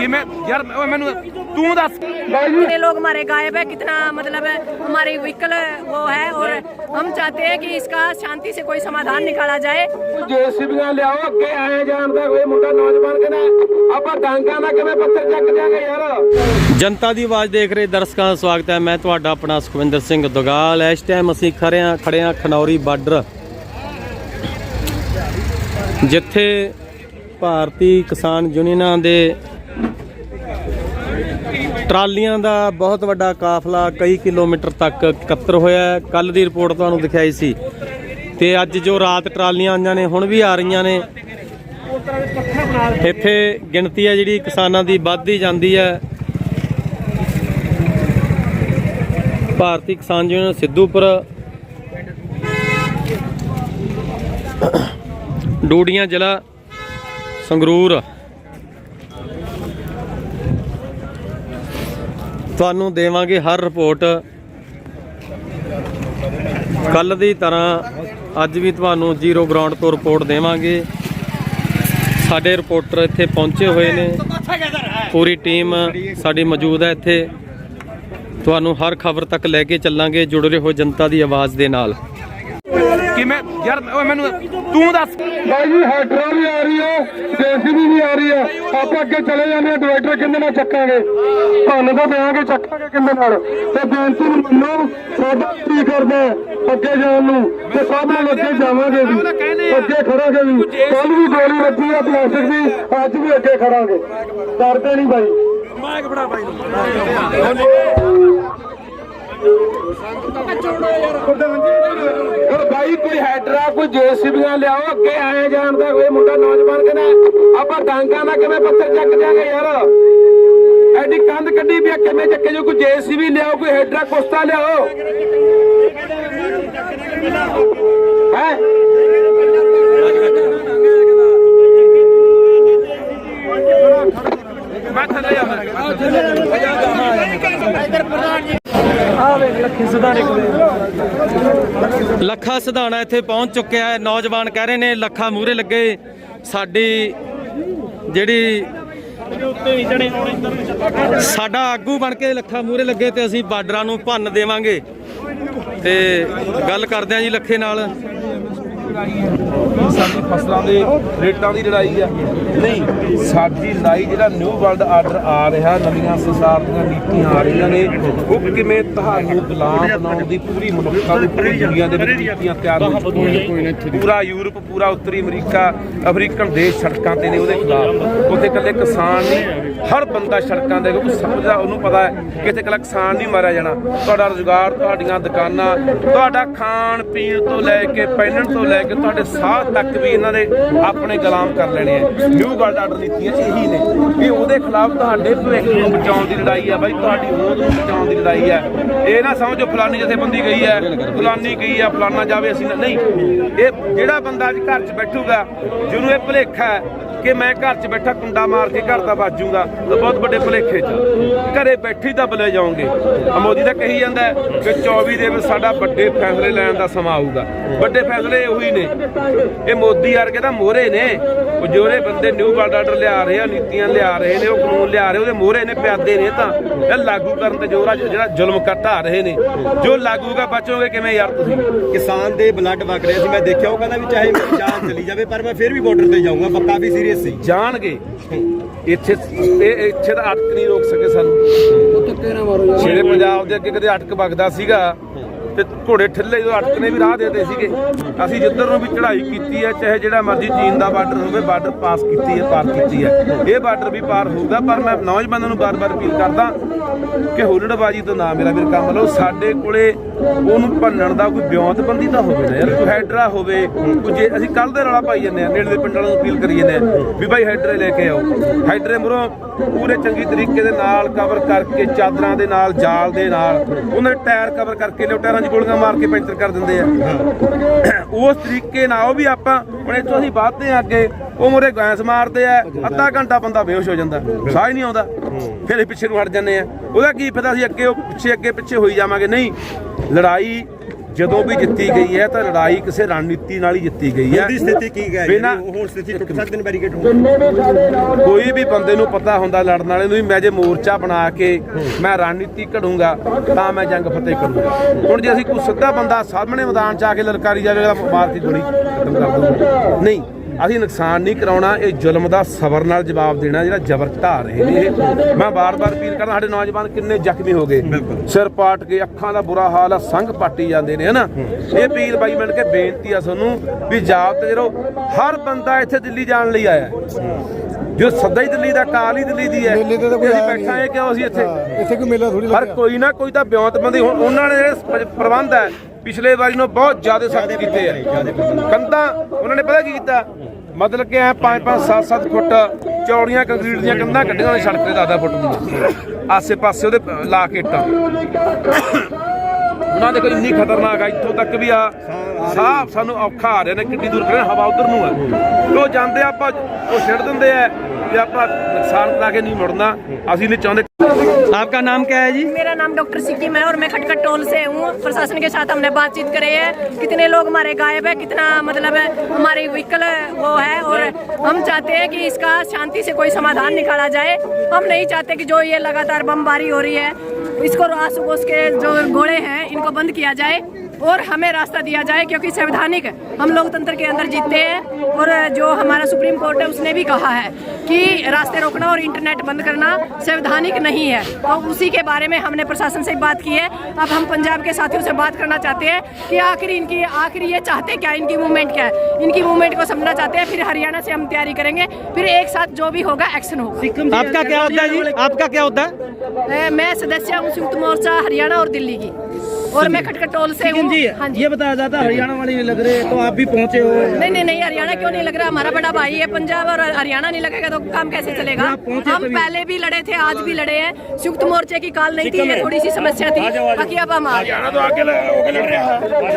ਕਿਵੇਂ ਯਾਰ ਓਏ ਮੈਨੂੰ ਤੂੰ ਦੱਸ कितने लोग हमारे गायब है कितना मतलब है हमारी व्हीकल वो है और हम चाहते हैं कि इसका शांति से कोई समाधान निकाला जाए ਜੇਸੀਬੀਆਂ ਲਿਆਓ ਅੱਗੇ ਆਏ ਜਾਣ ਦਾ ਕੋਈ ਮੁੰਡਾ ਨੌਜਵਾਨ ਕਹਿੰਦਾ ਆਪਾਂ ਡਾਂਗਾ ਨਾਲ ਕਿਵੇਂ ਪੱਥਰ ਚੱਕ ਦਿਆਂਗੇ ਯਾਰ ਜਨਤਾ ਦੀ ਆਵਾਜ਼ ਦੇਖ ਰਹੇ ਦਰਸ਼ਕਾਂ ਦਾ ਸਵਾਗਤ ਹੈ ਮੈਂ ਤੁਹਾਡਾ ਆਪਣਾ ਸੁਖਵਿੰਦਰ ਸਿੰਘ ਦੁਗਾਲ ਇਸ ਟਾਈਮ ਅਸੀਂ ਖੜੇ ਹਾਂ ਖੜੇ ਹਾਂ ਖਨੌਰੀ ਬਾਰਡਰ ਜਿੱਥੇ ਭਾਰਤੀ ਕਿਸਾਨ ਯੂਨੀਅਨਾਂ ਦੇ ਟਰਾਲੀਆਂ ਦਾ ਬਹੁਤ ਵੱਡਾ ਕਾਫਲਾ ਕਈ ਕਿਲੋਮੀਟਰ ਤੱਕ ਇਕੱਤਰ ਹੋਇਆ ਕੱਲ ਦੀ ਰਿਪੋਰਟ ਤੁਹਾਨੂੰ ਦਿਖਾਈ ਸੀ। ਤੇ ਅੱਜ ਜੋ ਰਾਤ ਟਰਾਲੀਆਂ ਆਈਆਂ ਨੇ, ਹੁਣ ਵੀ ਆ ਰਹੀਆਂ ਨੇ। ਇੱਥੇ ਗਿਣਤੀ ਹੈ ਜਿਹੜੀ ਕਿਸਾਨਾਂ ਦੀ ਵੱਧਦੀ ਜਾਂਦੀ ਹੈ। ਭਾਰਤੀ ਕਿਸਾਨ ਯੂਨੀਅਨ ਸਿੱਧੂਪੁਰ ਡੂੜੀਆਂ ਜ਼ਿਲ੍ਹਾ ਸੰਗਰੂਰ। ਤੁਹਾਨੂੰ ਦੇਵਾਂਗੇ ਹਰ ਰਿਪੋਰਟ। ਕੱਲ ਦੀ ਤਰ੍ਹਾਂ ਅੱਜ ਵੀ ਤੁਹਾਨੂੰ ਜ਼ੀਰੋ ਗਰਾਊਂਡ ਤੋਂ ਰਿਪੋਰਟ ਦੇਵਾਂਗੇ। ਸਾਡੇ ਰਿਪੋਰਟਰ ਇੱਥੇ ਪਹੁੰਚੇ ਹੋਏ ਨੇ। ਪੂਰੀ ਟੀਮ ਸਾਡੀ ਮੌਜੂਦ ਹੈ ਇੱਥੇ। ਤੁਹਾਨੂੰ ਹਰ ਖਬਰ ਤੱਕ ਲੈ ਕੇ ਚੱਲਾਂਗੇ। ਜੁੜ ਰਹੇ ਹੋ ਜਨਤਾ ਦੀ ਆਵਾਜ਼ ਦੇ ਨਾਲ। ਕਿਵੇਂ ਯਾਰ ਓਏ ਮੈਨੂੰ ਤੂੰ ਦੱਸ। ਬਾਈ ਜੀ ਹੈਡਰਾ ਵੀ ਆ ਰਹੀ ਹੈ ਜੇਸੀਬੀ ਵੀ ਆ ਰਹੀ ਹੈ ਆਪਾਂ ਅੱਗੇ ਚਲੇ ਜਾਂਦੇ ਹਾਂ ਡਿਵਾਈਡਰ ਕਿੰਨੇ ਨਾਲ ਚੱਕਾਂਗੇ? ਤੁਹਾਨੂੰ ਤਾਂ ਦੇਵਾਂਗੇ ਚੱਕਾਂਗੇ ਕਿੰਨੇ ਨਾਲ? ਤੇ ਬੇਨਤੀ ਨੂੰ ਮੰਨੋ ਸਾਡਾ ਕੀ ਕਰਦਾ ਅੱਗੇ ਜਾਣ ਨੂੰ? ਤੇ ਸਭ ਨਾਲ ਅੱਗੇ ਜਾਵਾਂਗੇ ਵੀ ਅੱਗੇ ਖੜਾਂਗੇ ਵੀ। ਕੱਲ ਵੀ ਗੋਲੀ ਲੱਗੀ ਆ ਪਲਾਸਟਿਕ ਦੀ ਅੱਜ ਵੀ ਅੱਗੇ ਖੜਾਂਗੇ। ਡਰਦੇ ਨਹੀਂ ਬਾਈ। ਬਾਈ ਕੋਈ ਹੈਡਰਾ ਕੋਈ ਜੇਸੀਬੀਆਂ ਲਿਆਓ ਅੱਗੇ ਆਏ ਜਾਣ ਦਾ ਕੋਈ ਮੁੰਡਾ ਨੌਜਵਾਨ ਕਹਿੰਦਾ ਆਪਾਂ ਡਾਂਗਾ ਨਾਲ ਕਿਵੇਂ ਪੱਥਰ ਚੱਕ ਦਿਆਂਗੇ ਯਾਰ? ਐਡੀ ਕੰਧ ਕੱਢੀ ਵੀ ਆ, ਕਿਵੇਂ ਚੱਕੇ ਜੋ ਕੋਈ ਜੇਸੀਬੀ ਲਿਆਓ ਕੋਈ ਹੈਡਰਾ ਕੋਸਤਾ ਲਿਆਓ। ਹੈ? ਮੈਂ ਥੱਲੇ ਜਾਂਦਾ ਲੱਖਾ ਸਿਧਾਣਾ ਇੱਥੇ ਪਹੁੰਚ ਚੁੱਕਿਆ ਹੈ ਨੌਜਵਾਨ ਕਹਿ ਰਹੇ ਨੇ, ਲੱਖਾ ਮੂਰੇ ਲੱਗੇ ਸਾਡੀ ਜਿਹੜੀ ਸਾਡਾ ਆਗੂ ਬਣ ਕੇ ਲੱਖਾ ਮੂਰੇ ਲੱਗੇ ਤੇ ਅਸੀਂ ਬਾਰਡਰਾਂ ਨੂੰ ਭੰਨ ਦੇਵਾਂਗੇ। ਤੇ ਗੱਲ ਕਰਦੇ ਆਂ ਜੀ ਲੱਖੇ ਨਾਲ। ਸਾਡੀ ਫਸਲਾਂ ਦੇ ਰੇਟਾਂ ਦੀ ਲੜਾਈ ਆ ਨਹੀਂ, ਸਾਡੀ ਲੜਾਈ ਜਿਹੜਾ ਨਿਊ ਵਰਲਡ ਆਰਡਰ ਆ ਰਿਹਾ, ਨਵੀਆਂ ਸੰਸਾਰ ਦੀਆਂ ਨੀਤੀਆਂ ਆ ਰਹੀਆਂ ਨੇ, ਉਹ ਕਿਵੇਂ ਤੁਹਾਨੂੰ ਗੁਲਾਮ ਬਣਾਉਣ ਦੀ ਪੂਰੀ ਮਨੁੱਖਤਾ ਦੀ ਪੂਰੀ ਦੁਨੀਆ ਦੇ ਵਿੱਚ ਨੀਤੀਆਂ ਤਿਆਰ ਹੋ ਚੁੱਕੀਆਂ ਪੂਰਾ ਯੂਰਪ, ਪੂਰਾ ਉੱਤਰੀ ਅਮਰੀਕਾ ਅਫਰੀਕਨ ਦੇਸ਼ ਸੜਕਾਂ ਤੇ ਨੇ ਉਹਦੇ ਖਿਲਾਫ। ਉੱਥੇ ਇਕੱਲੇ ਕਿਸਾਨ ਨਹੀਂ, ਹਰ ਬੰਦਾ ਸੜਕਾਂ ਦੇ ਕਿਉਂਕਿ ਸਮਝਦਾ ਉਹਨੂੰ ਪਤਾ ਹੈ ਕਿ ਇੱਥੇ ਇਕੱਲਾ ਕਿਸਾਨ ਨਹੀਂ ਮਾਰਿਆ ਜਾਣਾ। ਤੁਹਾਡਾ ਰੋਜ਼ਗਾਰ, ਤੁਹਾਡੀਆਂ ਦੁਕਾਨਾਂ, ਤੁਹਾਡਾ ਖਾਣ ਪੀਣ ਤੋਂ ਲੈ ਕੇ ਪਹਿਨਣ ਤੋਂ ਲੈ ਕੇ ਤੁਹਾਡੇ ਸਾਹ ਤੱਕ ਵੀ ਇਹਨਾਂ ਨੇ ਆਪਣੇ ਗੁਲਾਮ ਕਰ ਲੈਣੇ ਆ। ਨਿਊ ਵਰਲਡ ਆਰਡਰ ਨੀਤੀਆਂ ਇਹੀ ਨੇ। ਇਹ ਉਹਦੇ ਖਿਲਾਫ ਤੁਹਾਡੇ ਭਵਿੱਖ ਨੂੰ ਬਚਾਉਣ ਦੀ ਲੜਾਈ ਆ ਬਾਈ, ਤੁਹਾਡੀ ਹੋਂਦ ਨੂੰ ਬਚਾਉਣ ਦੀ ਲੜਾਈ ਆ। ਇਹ ਨਾ ਸਮਝੋ ਫਲਾਨੀ ਜਥੇਬੰਦੀ ਗਈ ਹੈ, ਫਲਾਨੀ ਗਈ ਆ, ਫਲਾਨਾ ਜਾਵੇ ਅਸੀਂ ਨਹੀਂ, ਇਹ ਜਿਹੜਾ ਬੰਦਾ ਅੱਜ ਘਰ 'ਚ ਬੈਠੂਗਾ, ਜਿਹਨੂੰ ਇਹ ਭੁਲੇਖਾ ਹੈ ਕਿ ਮੈਂ ਘਰ 'ਚ ਬੈਠਾ ਕੁੰਡਾ ਮਾਰ ਕੇ ਘਰ ਦਾ ਬਾਜੂਗਾ ਤਾਂ ਬਹੁਤ ਵੱਡੇ ਭੁਲੇਖੇ 'ਚ। ਘਰੇ ਬੈਠੀ ਤਾਂ ਬਲੇ ਜਾਓਗੇ। ਮੋਦੀ ਦਾ ਕਹੀ ਜਾਂਦਾ ਹੈ ਕਿ 24 ਦੇ ਵਿੱਚ ਸਾਡਾ ਵੱਡੇ ਫੈਸਲੇ ਲੈਣ ਦਾ ਸਮਾਂ ਆਊਗਾ। ਵੱਡੇ ਫੈਸਲੇ ਉਹੀ ਨੇ। ਇਹ ਮੋਦੀ ਵਰਗੇ ਤਾਂ ਮੋਹਰੇ ਨੇ। ਉਹ ਜਿਹੜੇ ਬੰਦੇ ਨਿਊ ਵਰਲਡ ਆਰਡਰ ਲਿਆ ਰਹੇ ਆ ਨੀਤੀਆਂ ਲਿਆ ਰਹੇ ਨੇ ਉਹ ਕਾਨੂੰਨ ਲਿਆ ਰਹੇ ਉਹਦੇ ਮੋਹਰੇ ਨੇ ਪਿਆਦੇ ਨੇ ਤਾਂ। ਇਹ ਲਾਗੂ ਕਰਨ ਤੇ ਜੋਰਾ ਜਿਹੜਾ ਜ਼ੁਲਮ ਘਟਾ ਰਹੇ ਨੇ। ਜੋ ਲਾਗੂਗਾ ਬਚੋਗੇ ਕਿਵੇਂ ਯਾਰ ਤੁਸੀਂ? ਕਿਸਾਨ ਦੇ ਬਲੱਡ ਵਗ ਰਿਹਾ ਸੀ ਮੈਂ ਦੇਖਿਆ ਉਹ ਕਹਿੰਦਾ ਵੀ ਚਾਹੇ ਮੇਰੀ ਜਾਨ ਚਲੀ ਜਾਵੇ ਪਰ ਮੈਂ ਫਿਰ ਵੀ ਬਾਰਡਰ ਤੇ ਜਾਊਂਗਾ ਪੱਕਾ ਵੀ ਸੀਰੀਅਸ ਸੀ। ਜਾਣਗੇ। ਇੱਥੇ ਇਹ ਇੱਥੇ ਤਾਂ ਅਟਕ ਨਹੀਂ ਰੋਕ ਸਕੇ ਸਾਨੂੰ। ਸ਼ੇਰੇ ਪੰਜਾਬ ਦੇ ਅੱਗੇ ਕਦੇ ਅਟਕ ਵਗਦਾ ਸੀਗਾ ਤੇ ਘੋੜੇ ਠੱਲੇ ਜਦੋਂ ਅਟਕ ਨੇ ਵੀ ਰਾਹ ਦੇਦੇ ਸੀਗੇ, ਅਸੀਂ ਜਿੱਧਰ ਨੂੰ ਵੀ ਚੜ੍ਹਾਈ ਕੀਤੀ ਹੈ, ਚਾਹੇ ਜਿਹੜਾ ਮਰਜ਼ੀ ਚੀਨ ਦਾ ਬਾਰਡਰ ਹੋਵੇ, ਬਾਰਡਰ ਪਾਸ ਕੀਤੀ ਹੈ, ਪਾਰ ਕੀਤੀ ਹੈ। ਇਹ ਬਾਰਡਰ ਵੀ ਪਾਰ ਹੋਊਗਾ, ਪਰ ਮੈਂ ਨੌਜਵਾਨਾਂ ਨੂੰ ਬਾਰ-ਬਾਰ ਅਪੀਲ ਕਰਦਾ ਕਿ ਹੁਲੜਬਾਜੀ ਤੋਂ ਨਾ ਮੇਰਾ ਵੀਰ ਕੰਮ ਲਓ। ਸਾਡੇ ਕੋਲੇ ਉਹਨੂੰ ਭੰਨਣ ਦਾ ਕੋਈ ਬਿਉਂਤਬੰਦੀ ਤਾਂ ਹੋਵੇ ਨਾ ਯਾਰ ਕੋਈ ਹੈਡਰਾ ਹੋਵੇ, ਕੋਈ ਜੇ ਅਸੀਂ ਕੱਲ ਦੇ ਰੌਲਾ ਪਾਈ ਜਾਂਦੇ ਆ ਨੇੜੇ ਦੇ ਪਿੰਡਾਂ ਨੂੰ ਅਪੀਲ ਕਰੀ ਜਾਂਦੇ ਆ ਵੀ ਭਾਈ ਹੈਡਰੇ ਲੈ ਕੇ ਆਓ। ਹੈਡਰੇ ਮੁਰੋਂ ਪੂਰੇ ਚੰਗੀ ਤਰੀਕੇ ਦੇ ਨਾਲ ਕਵਰ ਕਰਕੇ, ਚਾਦਰਾਂ ਦੇ ਨਾਲ, ਜਾਲ ਦੇ ਨਾਲ, ਉਹਨਾਂ ਟਾਇਰ ਕਵਰ ਕਰਕੇ ਲਿਓ ਟਾਇਰਾਂ 'ਚ ਗੋਲੀਆਂ ਮਾਰ ਕੇ ਪੈਂਚਰ ਕਰ ਦਿੰਦੇ ਆ। ਉਸ ਤਰੀਕੇ ਨਾਲ ਉਹ ਵੀ ਆਪਾਂ ਹੁਣ ਇੱਥੋਂ ਅਸੀਂ ਵੱਧਦੇ ਆ ਅੱਗੇ ਉਹ ਮੁਰੇ ਗੈਸ ਮਾਰਦੇ ਆ ਅੱਧਾ ਘੰਟਾ ਬੰਦਾ ਬੇਹੋਸ਼ ਹੋ ਜਾਂਦਾ ਸਾਹ ਹੀ ਨਹੀਂ ਆਉਂਦਾ। ਫਿਰ ਪਿੱਛੇ ਨੂੰ ਹਟ ਜਾਂਦੇ ਆ। ਉਹਦਾ ਕੀ ਫਾਇਦਾ ਅਸੀਂ ਅੱਗੇ ਉਹ ਪਿੱਛੇ ਅੱਗੇ ਪਿੱਛੇ ਹੋਈ ਜਾਵਾਂਗੇ? ਨਹੀਂ। ਲੜਾਈ ਜਦੋਂ ਵੀ ਜਿੱਤੀ ਗਈ ਹੈ ਤਾਂ ਲੜਾਈ ਕਿਸੇ ਰਣਨੀਤੀ ਨਾਲ ਹੀ ਜਿੱਤੀ ਗਈ ਹੈ। ਦੀ ਸਥਿਤੀ ਕੀ ਹੈ ਬਿਨਾਂ- ਹੁਣ ਸਥਿਤੀ ਟੁੱਟ ਸਕਦੀ ਨੇ ਬੈਰੀਕੇਡ ਹੋਣ ਕੋਈ ਵੀ ਬੰਦੇ ਨੂੰ ਪਤਾ ਹੁੰਦਾ ਲੜਨ ਵਾਲੇ ਨੂੰ ਵੀ ਮੈਂ ਜੇ ਮੋਰਚਾ ਬਣਾ ਕੇ ਮੈਂ ਰਣਨੀਤੀ ਘੜੂੰਗਾ ਤਾਂ ਮੈਂ ਜੰਗ ਫਤਿਹ ਕਰੂੰਗਾ। ਹੁਣ ਜੇ ਅਸੀਂ ਕੋਈ ਸਿੱਧਾ ਬੰਦਾ ਸਾਹਮਣੇ ਮੈਦਾਨ 'ਚ ਆ ਕੇ ਲਲਕਾਰੀ ਜਾਵੇਗਾ ਮਾਰ ਕੇ ਗੋਲੀ ਖਤਮ ਕਰ ਦੂੰਗਾ ਨਹੀਂ। ਅਸੀਂ ਨੁਕਸਾਨ ਨਹੀਂ ਕਰਾਉਣਾ ਇਹ ਜ਼ੁਲਮ ਦਾ ਸਬਰ ਨਾਲ ਜਵਾਬ ਦੇਣਾ ਜਿਹੜਾ ਜ਼ਬਰ ਢਾ ਰਹੇ ਨੇ ਇਹ। ਮੈਂ ਬਾਰ-ਬਾਰ ਅਪੀਲ ਕਰਦਾ ਸਾਡੇ ਨੌਜਵਾਨ ਕਿੰਨੇ ਜ਼ਖਮੀ ਹੋ ਗਏ। ਸਿਰ ਪਾਟ ਕੇ ਅੱਖਾਂ ਦਾ ਬੁਰਾ ਹਾਲ ਆ ਸੰਗ ਪਾਟੀ ਜਾਂਦੇ ਨੇ ਹਨਾ? ਇਹ ਅਪੀਲ ਬਾਈ ਬਣ ਕੇ ਬੇਨਤੀ ਆ ਤੁਹਾਨੂੰ ਵੀ ਜਾਬ ਤੇ ਜਦੋਂ ਹਰ ਬੰਦਾ ਇੱਥੇ ਦਿੱਲੀ ਜਾਣ ਲਈ ਆਇਆ ਹੈ। ਜੋ ਸੱਦਾ ਹੀ ਦਿੱਲੀ ਦਾ ਕਾਲ ਹੀ ਦਿੱਲੀ ਦੀ ਹੈ ਮੇਲੇ ਤੇ ਤਾਂ ਕੋਈ ਅਸੀਂ ਬੈਠਾ ਹੈ ਕਿਉਂ ਅਸੀਂ ਇੱਥੇ? ਇੱਥੇ ਕੋਈ ਮੇਲਾ ਥੋੜੀ ਹਰ ਕੋਈ ਨਾ ਕੋਈ ਤਾਂ ਬਿਉਂਤਬੰਦੀ ਹੁਣ ਉਹਨਾਂ ਨੇ ਜਿਹੜੇ ਪ੍ਰਬੰਧ ਹੈ ਪਿਛਲੇ ਵਾਰੀ ਨੂੰ ਬਹੁਤ ਜ਼ਿਆਦਾ ਸਖਤ ਕੀਤੇ ਆ। ਕੰਧਾਂ ਉਹਨਾਂ ਨੇ ਪਤਾ ਕੀ ਕੀਤਾ? ਮਤਲਬ ਕਿ ਐ 5 5 7 7 ਫੁੱਟ ਚੌੜੀਆਂ ਕੰਕਰੀਟ ਦੀਆਂ ਕੰਧਾਂ ਕੱਢੀਆਂ ਨੇ ਸੜਕ ਤੇ 10 ਫੁੱਟ ਦੀਆਂ ਆਸੇ ਪਾਸੇ ਉਹਦੇ ਲਾ ਕੇ ਇੱਟਾਂ। ਉਹਨਾਂ ਦੇਖੋ ਇੰਨੀ ਖਤਰਨਾਕ ਆ ਇੱਥੋਂ ਤੱਕ ਵੀ ਆ ਸਾਹ ਸਾਨੂੰ ਔਖਾ ਆ ਰਿਹਾ ਨੇ ਕਿੰਨੀ ਦੂਰ ਖੜੇ ਹਵਾ ਉਧਰ ਨੂੰ ਆ ਉਹ ਜਾਂਦੇ ਆਪਾਂ ਉਹ ਛੱਡ ਦਿੰਦੇ ਆ ਵੀ ਆਪਾਂ ਨੁਕਸਾਨ ਕਰਾ ਕੇ ਨਹੀਂ ਮੁੜਨਾ ਅਸੀਂ ਨਹੀਂ ਚਾਹੁੰਦੇ आपका नाम क्या है जी मेरा नाम डॉक्टर सिक्किम है और मैं खटखट टोल से हूँ प्रशासन के साथ हमने बातचीत करी है कितने लोग हमारे गायब है कितना मतलब है हमारी व्हीकल वो है और हम चाहते हैं कि इसका शांति से कोई समाधान निकाला जाए हम नहीं चाहते कि जो ये लगातार बमबारी हो रही है इसको आँसू के जो घोड़े हैं, इनको बंद किया जाए और हमें रास्ता दिया जाए क्योंकि संवैधानिक हम लोकतंत्र के अंदर जीते हैं और जो हमारा सुप्रीम कोर्ट है, उसने भी कहा है कि रास्ते रोकना और इंटरनेट बंद करना संवैधानिक नहीं है। और उसी के बारे में हमने प्रशासन से बात की है। अब हम पंजाब के साथियों से बात करना चाहते हैं कि आखिर इनकी, आखिर ये चाहते क्या इनकी मूवमेंट क्या है? इनकी मूवमेंट को समझना चाहते हैं, फिर हरियाणा से हम तैयारी करेंगे। फिर एक साथ जो भी होगा एक्शन होगा। आपका क्या होता है आपका क्या होता है? मैं सदस्य हूँ संयुक्त मोर्चा हरियाणा और दिल्ली की और मैं खटखटोल से हूँ हाँ जी ये बताया जाता है हरियाणा वाले नहीं लग रहे तो आप भी पहुंचे हो नहीं नहीं नहीं हरियाणा क्यों नहीं लग रहा हमारा बड़ा भाई है पंजाब और हरियाणा नहीं लगेगा तो काम कैसे चलेगा हम पहले भी लड़े थे आज भी लड़े हैं संयुक्त मोर्चे की काल नहीं थी ये थोड़ी सी समस्या थी बाकी अब हम आ गए